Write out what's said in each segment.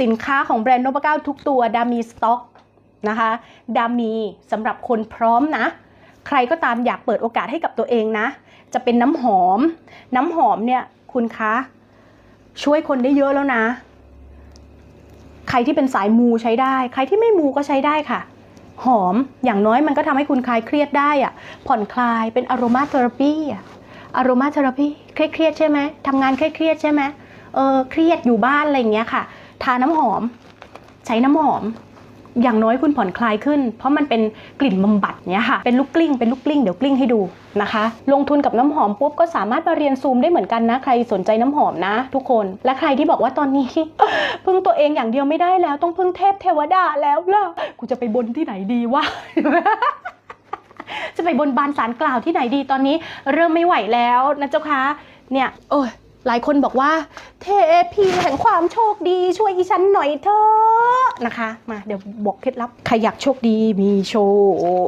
สินค้าของแบรนด์นพเก้าทุกตัวดามีสต็อกนะคะดามีสำหรับคนพร้อมนะ ใครก็ตามอยากเปิดโอกาสให้กับตัวเองนะ จะเป็นน้ำหอม น้ำหอมเนี่ยคุณคะช่วยคนได้เยอะแล้วนะ ใครที่เป็นสายมูใช้ได้ ใครที่ไม่มูก็ใช้ได้ค่ะ หอมอย่างน้อยมันก็ทำให้คุณคลายเครียดได้อะผ่อนคลายเป็นอารมาเทอราปีอะอารมาเทอราปีเครียดๆใช่ไหมทำงานเครียดๆใช่ไหมเออเครียดอยู่บ้านอะไรอย่างเงี้ยค่ะ ทาน้ำหอม ใช้น้ำหอม อย่างน้อยคุณผ่อนคลายขึ้น เพราะมันเป็นกลิ่นบำบัดเนี้ยค่ะ เป็นลูกกลิ้ง เป็นลูกกลิ้ง เดี๋ยวกลิ้งให้ดูนะคะ ลงทุนกับน้ำหอมปุ๊บก็สามารถมาเรียนซูมได้เหมือนกันนะ ใครสนใจน้ำหอมนะ ทุกคน และใครที่บอกว่าตอนนี้ พึ่งตัวเองอย่างเดียวไม่ได้แล้ว ต้องพึ่งเทพเทวดาแล้วล่ะ กูจะไปบนที่ไหนดีวะจะไปบนบานสารกล่าวที่ไหนดีตอนนี้ เริ่มไม่ไหวแล้วนะเจ้าคะ เนี่ย โอ้ย หลายคนบอกว่า เทพีแห่งความโชคดีช่วยอีฉันหน่อยเถอะนะคะ มาเดี๋ยวบอกเคล็ดลับใครอยากโชคดีมีโช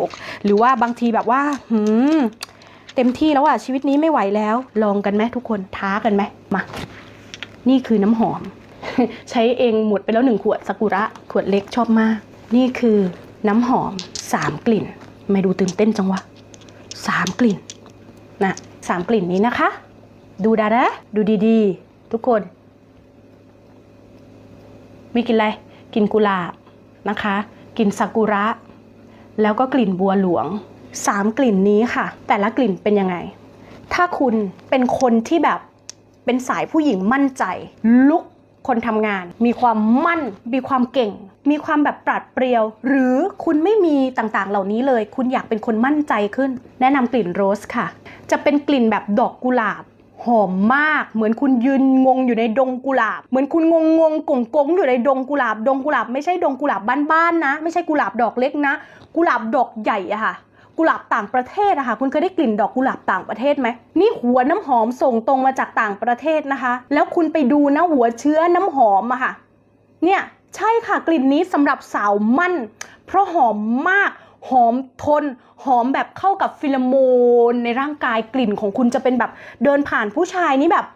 ค หรือว่าบางทีแบบว่าหืมเต็มที่แล้วอะชีวิตนี้ไม่ไหวแล้ว ลองกันไหมทุกคนท้ากันไหมมา นี่คือน้ำหอม ใช้เองหมดไปแล้วหนึ่งขวดซากุระขวดเล็กชอบมาก นี่คือน้ำหอมสามกลิ่น ไม่ดูตื่นเต้นจังวะสามกลิ่นนะสามกลิ่นนี้นะคะ ดูดานะ ดูดีๆ ทุกคน มีกินอะไร กินกุหลาบนะคะ กินซากุระ แล้วก็กลิ่นบัวหลวงสามกลิ่นนี้ค่ะ แต่ละกลิ่นเป็นยังไง ถ้าคุณเป็นคนที่แบบเป็นสายผู้หญิงมั่นใจ ลุกคนทำงาน มีความมั่น มีความเก่ง มีความแบบปราดเปรียว หรือคุณไม่มีต่างๆ เหล่านี้เลย คุณอยากเป็นคนมั่นใจขึ้น แนะนำกลิ่นโรสค่ะ จะเป็นกลิ่นแบบดอกกุหลาบ หอมมาก เหมือนคุณยืนงงอยู่ในดงกุหลาบ เหมือนคุณงงงงกงกงอยู่ในดงกุหลาบ ดงกุหลาบไม่ใช่ดงกุหลาบบ้านๆนะ ไม่ใช่กุหลาบดอกเล็กนะ กุหลาบดอกใหญ่อะค่ะกุหลาบต่างประเทศอะค่ะคุณเคยได้กลิ่นดอกกุหลาบต่างประเทศไหมนี่หัวน้ำหอมส่งตรงมาจากต่างประเทศนะคะ แล้วคุณไปดูนะหัวเชื้อน้ำหอมอะค่ะ เนี่ยใช่ค่ะกลิ่นนี้สำหรับสาวมั่น เพราะหอมมาก หอมทน หอมแบบเข้ากับฟิโลโมนในร่างกายกลิ่นของคุณจะเป็นแบบเดินผ่านผู้ชายนี่แบบ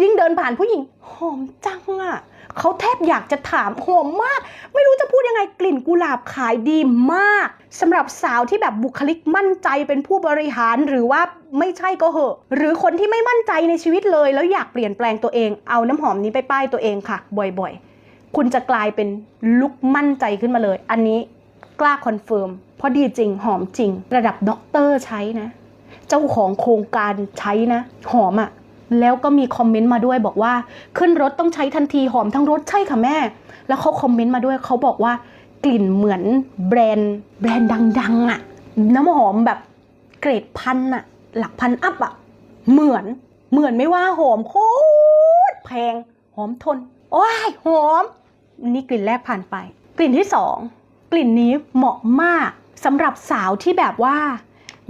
ยิ่งเดินผ่านผู้หญิง หอมจังอะเขาแทบอยากจะถามหอมมาก ไม่รู้จะพูดยังไงกลิ่นกุหลาบขายดีมากสำหรับสาวที่แบบบุคลิกมั่นใจเป็นผู้บริหารหรือว่าไม่ใช่ก็เหอะ หรือคนที่ไม่มั่นใจในชีวิตเลย แล้วอยากเปลี่ยนแปลงตัวเองเอาน้ำหอมนี้ไปป้ายตัวเองค่ะ บ่อยๆ คุณจะกลายเป็นลุกมั่นใจขึ้นมาเลย อันนี้กล้าคอนเฟิร์ม ราะดีจริงหอมจริง ระดับด็อกเตอร์ใช้นะ เจ้าของโครงการใช้นะ หอมอะ่ะแล้วก็มีคอมเมนต์มาด้วยบอกว่าขึ้นรถต้องใช้ทันทีหอมทั้งรถใช่ค่ะแม่ แล้วเขาคอมเมนต์มาด้วยเขาบอกว่ากลิ่นเหมือนแบรนด์แบรนด์ดัง ๆอะ่ะน้ำหอมแบบเกรดพันอะ่ะหลักพันอัพอะเหมือนเหมือนไม่ว่าหอมโคตรแพงหอมทนโอ้ยหอม นี่กลิ่นแรกผ่านไป กลิ่นที่สองกลิ่นนี้เหมาะมาก สำหรับสาวที่แบบว่า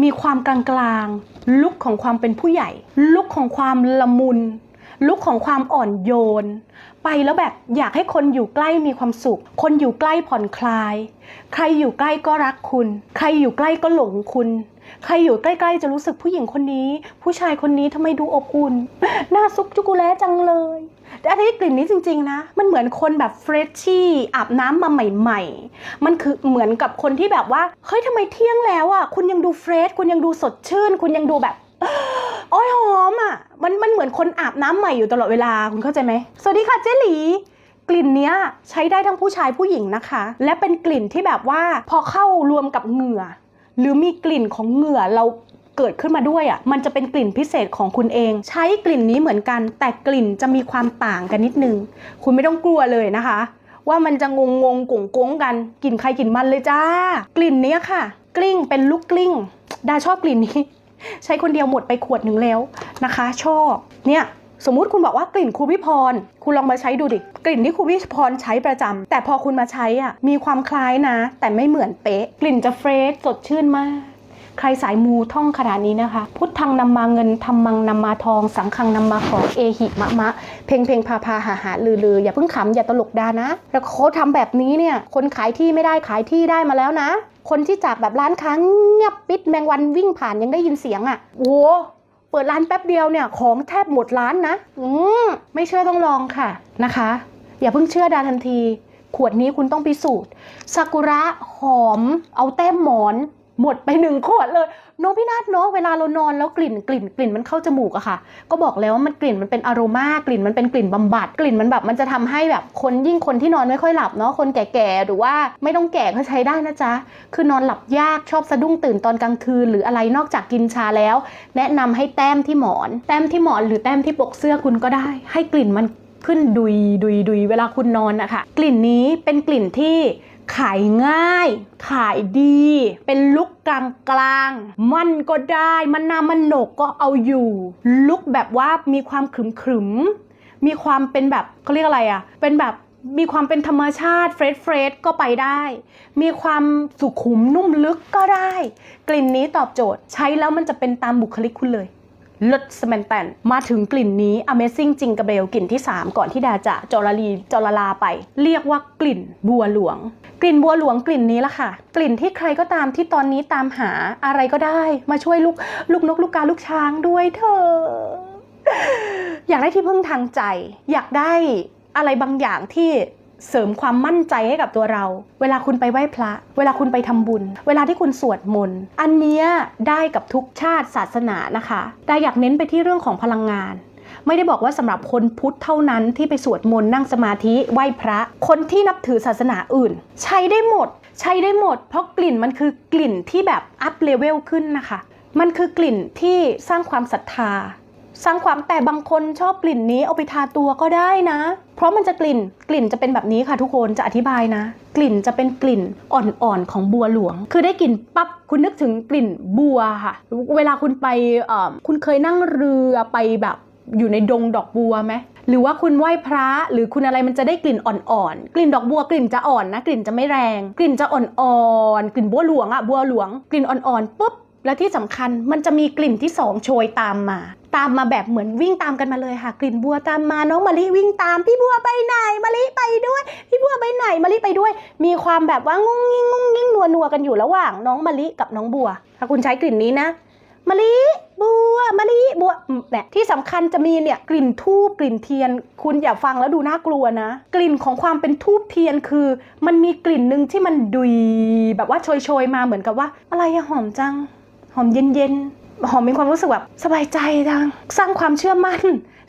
มีความกลางๆลุคของความเป็นผู้ใหญ่ ลุคของความละมุนลุคของความอ่อนโยน ไปแล้วแบบอยากให้คนอยู่ใกล้มีความสุข คนอยู่ใกล้ผ่อนคลาย ใครอยู่ใกล้ก็รักคุณ ใครอยู่ใกล้ก็หลงคุณ ใครอยู่ใกล้ ๆ จะรู้สึกผู้หญิงคนนี้ ผู้ชายคนนี้ทำไมดูอบอุ่นน้าซุกจุกุแลจังเลย แต่อันนี้กลิ่นนี้จริง ๆ นะ มันเหมือนคนแบบเฟรชชี่อาบน้ำมาใหม่ ๆ มันคือเหมือนกับคนที่แบบว่าเฮ้ยทำไมเที่ยงแล้วอะคุณยังดูเฟรชคุณยังดูสดชื่น คุณยังดูแบบโอ้ยหอมอะมันมันเหมือนคนอาบน้ำใหม่อยู่ตลอดเวลาคุณเข้าใจไหมสวัสดีค่ะเจหลีกลิ่นเนี้ยใช้ได้ทั้งผู้ชายผู้หญิงนะคะ และเป็นกลิ่นที่แบบว่าพอเข้ารวมกับเหงื่อ หรือมีกลิ่นของเหงื่อเรา เกิดขึ้นมาด้วยอะมันจะเป็นกลิ่นพิเศษของคุณเอง ใช้กลิ่นนี้เหมือนกัน แต่กลิ่นจะมีความต่างกันนิดนึง คุณไม่ต้องกลัวเลยนะคะ ว่ามันจะงงงงกงกงกันกลิ่นใครกลิ่นมันเลยจ้า กลิ่นนี้ค่ะ กลิ้งเป็นลูกกลิ้งดาชอบกลิ่นนี้ ใช้คนเดียวหมดไปขวดหนึ่งแล้วนะคะ ชอบเนี่ยสมมุติคุณบอกว่ากลิ่นครูพิพร คุณลองมาใช้ดูดิ กลิ่นที่ครูพิพรใช้ประจำแต่พอคุณมาใช้อะ มีความคล้ายนะ แต่ไม่เหมือนเป๊ะ กลิ่นจะเฟรชสดชื่นมาก ใครสายมูท่องขนาดนี้นะคะ พุทธังนำมาเงินธรรมังนำมาทอง สังฆังนำมาของเอหิมะมะ เพลงเพลงพาพาหาหาลือลืออย่าเพิ่งขำอย่าตลกดานะ แล้วเขาทำแบบนี้เนี่ย คนขายที่ไม่ได้ขายที่ได้มาแล้วนะ คนที่จากแบบร้านค้างเงียบปิดแมงวันวิ่งผ่านยังได้ยินเสียงอะ่ะโอ้เปิดร้านแป๊บเดียวเนี่ยของแทบหมดร้านนะ อืมไม่เชื่อต้องลองค่ะนะคะ อย่าเพิ่งเชื่อดาทันที ขวดนี้คุณต้องพิสูจน์ซากุระหอม เอาแต้มหมอน หมดไปหนึ่งขวดเลยน้องพี่นาฏเนาะเวลาเรานอนแล้วกลิ่นกลิ่นกลิ่นมันเข้าจมูกอะค่ะ ก็บอกแล้วว่ามันกลิ่นมันเป็นอารมากลิ่นมันเป็นกลิ่นบำบัดกลิ่นมันแบบมันจะทำให้แบบคนยิ่งคนที่นอนไม่ค่อยหลับเนาะคนแก่ๆหรือว่าไม่ต้องแก่ก็ใช้ได้นะจ๊ะคือนอนหลับยากชอบสะดุ้งตื่นตอนกลางคืน หรืออะไรนอกจากกินชาแล้ว แนะนำให้แต้มที่หมอน แต้มที่หมอนหรือแต้มที่ปกเสื้อคุณก็ได้ ให้กลิ่นมันขึ้นดุยดุยดุยเวลาคุณนอนนะคะกลิ่นนี้เป็นกลิ่นที่ ขายง่าย ขายดี เป็นลุกกลางกลางๆมันก็ได้มันนามันหนกก็เอาอยู่ ลุกแบบว่ามีความขรึมขรึมมีความเป็นแบบเขาเรียกอะไรอะ่ะ เป็นแบบมีความเป็นธรรมชาติเฟรชเฟรชก็ไปได้ มีความสุขุมนุ่มลึกก็ได้ กลิ่นนี้ตอบโจทย์ ใช้แล้วมันจะเป็นตามบุคลิกคุณเลย ลดสแมนแตนมาถึงกลิ่นนี้ Amazing จิงกระเบลกลิ่นที่ 3 ก่อนที่ดาจะจอรลีจอรลาไป เรียกว่ากลิ่นบัวหลวง กลิ่นบัวหลวงกลิ่นนี้ละค่ะ กลิ่นที่ใครก็ตามที่ตอนนี้ตามหาอะไรก็ได้ มาช่วยลูกลูกนกลูกกาลูกช้างด้วยเธออยากได้ที่พึ่งทางใจ อยากได้อะไรบางอย่างที่ เสริมความมั่นใจให้กับตัวเรา เวลาคุณไปไหว้พระ เวลาคุณไปทำบุญ เวลาที่คุณสวดมนต์ อันเนี้ยได้กับทุกชาติศาสนานะคะได้อยากเน้นไปที่เรื่องของพลังงาน ไม่ได้บอกว่าสำหรับคนพุทธเท่านั้นที่ไปสวดมนต์นั่งสมาธิไหว้พระ คนที่นับถือศาสนาอื่น ใช้ได้หมด ใช้ได้หมด เพราะกลิ่นมันคือกลิ่นที่แบบอัพเลเวลขึ้นนะคะ มันคือกลิ่นที่สร้างความศรัทธา สร้างความแต่บางคนชอบกลิ่นนี้เอาไปทาตัวก็ได้นะ เพราะมันจะกลิ่นกลิ่นจะเป็นแบบนี้ค่ะทุกคนจะอธิบายนะ กลิ่นจะเป็นกลิ่นอ่อนๆของบัวหลวง คือได้กลิ่นปั๊บคุณนึกถึงกลิ่นบัวค่ะ เวลาคุณไปคุณเคยนั่งเรือไปแบบอยู่ในดงดอกบัวไหมหรือว่าคุณไหว้พระหรือคุณอะไรมันจะได้กลิ่นอ่อนๆ กลิ่นดอกบัวกลิ่นจะอ่อนนะ กลิ่นจะไม่แรง กลิ่นจะอ่อนๆ กลิ่นบัวหลวงอะบัวหลวง กลิ่นอ่อนๆปุ๊บ และที่สำคัญมันจะมีกลิ่นที่สองโชยตามมา ตามมาแบบเหมือนวิ่งตามกันมาเลยค่ะ กลิ่นบัวตามมาน้องมะลิวิ่งตาม พี่บัวไปไหนมะลิไปด้วย พี่บัวไปไหนมะลิไปด้วย มีความแบบว่างุ้งงิ้งงุ้งงิ้งนัวนัวกันอยู่ระหว่างน้องมะลิกับน้องบัว ถ้าคุณใช้กลิ่นนี้นะมะลิบัวมะลิบัวอืมเนี่ยที่สำคัญจะมีเนี่ยกลิ่นทูบกลิ่นเทียน คุณอย่าฟังแล้วดูน่ากลัวนะ กลิ่นของความเป็นทูบเทียนคือ มันมีกลิ่นหนึ่งที่มันดุยแบบว่าโชยๆมาเหมือนกับว่า อะไรอะหอมจัง หอมเย็นๆ หอมมีความรู้สึกแบบสบายใจจังสร้างความเชื่อมั่น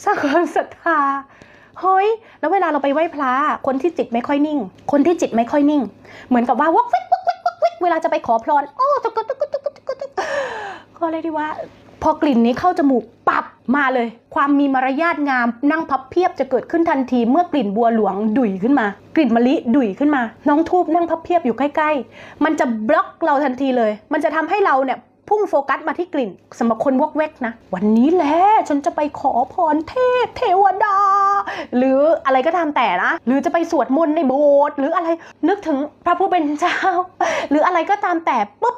สร้างความศรัทธาเฮ้ยแล้วเวลาเราไปไหว้พระคนที่จิตไม่ค่อยนิ่ง คนที่จิตไม่ค่อยนิ่ง เหมือนกับว่าวกเวกวกเวกวกเวกเวลาจะไปขอพรโอ้ตะกุตะกุตะกุตะกุตะก็เลยกดีว่า พอกลิ่นนี้เข้าจมูกปับมาเลย ความมีมารยาทงามนั่งพับเพียบจะเกิดขึ้นทันทีเมื่อกลิ่นบัวหลวงดุยขึ้นมา กลิ่นมะลิดุยขึ้นมา น้องทูบนั่งพับเพียบอยู่ใกล้ ๆ มันจะบล็อกเราทันทีเลย มันจะทำให้เราเนี่ย พุ่งโฟกัสมาที่กลิ่นสำหรับคนวกแวกนะ วันนี้แหละฉันจะไปขอพรเทพเทวดา หรืออะไรก็ตามแต่นะ หรือจะไปสวดมนต์ในโบสถ์หรืออะไรนึกถึงพระผู้เป็นเจ้า หรืออะไรก็ตามแต่ปุ๊บ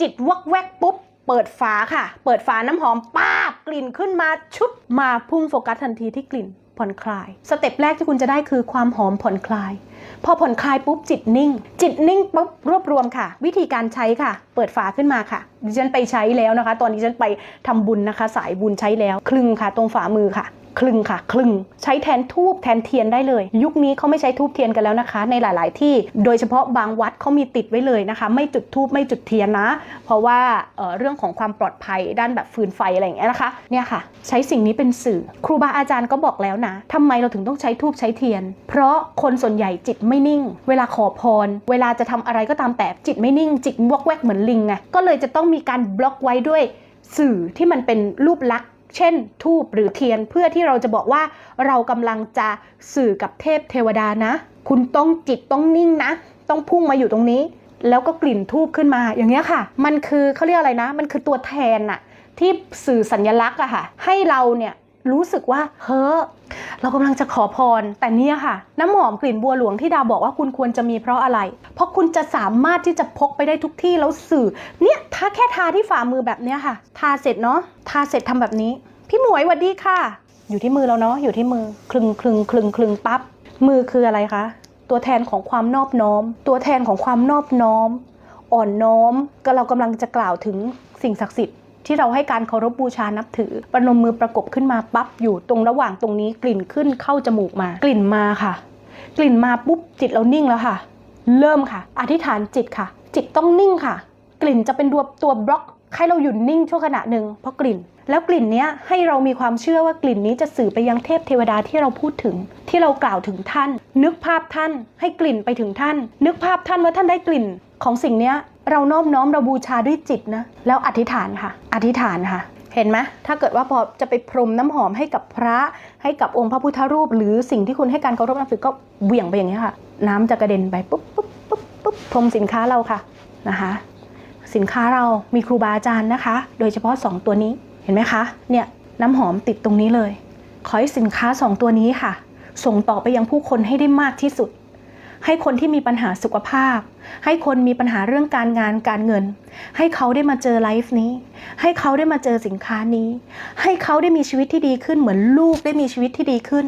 จิตวกแวกปุ๊บเปิดฝาค่ะ เปิดฝาน้ำหอมป้าบกลิ่นขึ้นมาชุบมาพุ่งโฟกัสทันทีที่กลิ่นผ่อนคลาย สเต็ปแรกที่คุณจะได้คือความหอมผ่อนคลาย พอผ่อนคลายปุ๊บจิตนิ่ง จิตนิ่งปุ๊บรวบรวมค่ะ วิธีการใช้ค่ะ เปิดฝาขึ้นมาค่ะ ดิฉันไปใช้แล้วนะคะ ตอนนี้ฉันไปทำบุญนะคะ สายบุญใช้แล้ว คลึงค่ะ ตรงฝ่ามือค่ะคลึงค่ะคลึงใช้แทนทูบแทนเทียนได้เลย ยุคนี้เขาไม่ใช้ทูบเทียนกันแล้วนะคะ ในหลาย ๆ ที่โดยเฉพาะบางวัดเขามีติดไว้เลยนะคะ ไม่จุดทูบไม่จุดเทียนนะ เพราะว่าเเรื่องของความปลอดภัยด้านแบบฟืนไฟอะไรอย่างเงี้ยนะคะเนี่ยค่ะ ใช้สิ่งนี้เป็นสื่อ ครูบาอาจารย์ก็บอกแล้วนะทำไมเราถึงต้องใช้ทูบใช้เทียน เพราะคนส่วนใหญ่จิตไม่นิ่ง เวลาขอพร เวลาจะทำอะไรก็ตามแต่จิตไม่นิ่ง จิตวอกแวกเหมือนลิงไงก็เลยจะต้องมีการบล็อกไว้ด้วยสื่อที่มันเป็นรูปลักษณ์เช่น ทูบหรือเทียนเพื่อที่เราจะบอกว่าเรากำลังจะสื่อกับเทพเทวดานะ คุณต้องจิตต้องนิ่งนะ ต้องพุ่งมาอยู่ตรงนี้ แล้วก็กลิ่นทูบขึ้นมาอย่างเงี้ยค่ะ มันคือเขาเรียกอะไรนะ มันคือตัวแทนอะที่สื่อสัญลักษณ์อะค่ะ ให้เราเนี่ย รู้สึกว่าเฮ้อเรากำลังจะขอพร แต่เนี่ยค่ะ น้ำหอมกลิ่นบัวหลวงที่ดาบอกว่าคุณควรจะมีเพราะอะไร เพราะคุณจะสามารถที่จะพกไปได้ทุกที่แล้วสื่อ เนี่ยถ้าแค่ทาที่ฝ่ามือแบบเนี้ยค่ะ ทาเสร็จเนาะทาเสร็จทำแบบนี้ พี่หมวยหวัดดีค่ะ อยู่ที่มือเราเนาะอยู่ที่มือคลึงคลึงคลึงคลึงปั๊บมือคืออะไรคะตัวแทนของความนอบน้อม ตัวแทนของความนอบน้อม อ่อนน้อม ก็เรากำลังจะกล่าวถึงสิ่งศักดิ์สิทธิ์ ที่เราให้การเคารพบูชานับถือ ประนมมือประกบขึ้นมาปั๊บอยู่ตรงระหว่างตรงนี้กลิ่นขึ้นเข้าจมูกมา กลิ่นมาค่ะ กลิ่นมาปุ๊บจิตเรานิ่งแล้วค่ะ เริ่มค่ะ อธิษฐานจิตค่ะ จิตต้องนิ่งค่ะ กลิ่นจะเป็นตัวตัวบล็อก ให้เราหยุดนิ่งชั่วขณะหนึ่งเพราะกลิ่น แล้วกลิ่นนี้ให้เรามีความเชื่อว่ากลิ่นนี้จะสื่อไปยังเทพเทวดาที่เราพูดถึง ที่เรากล่าวถึงท่าน นึกภาพท่าน ให้กลิ่นไปถึงท่าน นึกภาพท่านว่าท่านได้กลิ่น ของสิ่งนี้เราน้อมน้อมเราบูชาด้วยจิตนะแล้วอธิษฐานค่ะ อธิษฐานค่ะเห็นไหมถ้าเกิดว่าพอจะไปพรมน้ำหอมให้กับพระ ให้กับองค์พระพุทธรูป หรือสิ่งที่คุณให้การเคารพนับถือก็เหวี่ยงไปอย่างนี้ค่ะ น้ำจะกระเด็นไปปุ๊บปุ๊บปุ๊บปุ๊บพรมสินค้าเราค่ะนะคะ สินค้าเรามีครูบาอาจารย์นะคะ โดยเฉพาะ 2 ตัวนี้เห็นไหมคะเนี่ยน้ำหอมติดตรงนี้เลย ขอให้สินค้า 2 ตัวนี้ค่ะ ส่งต่อไปยังผู้คนให้ได้มากที่สุด ให้คนที่มีปัญหาสุขภาพ ให้คนมีปัญหาเรื่องการงานการเงิน ให้เขาได้มาเจอไลฟ์นี้ ให้เขาได้มาเจอสินค้านี้ ให้เขาได้มีชีวิตที่ดีขึ้นเหมือนลูกได้มีชีวิตที่ดีขึ้น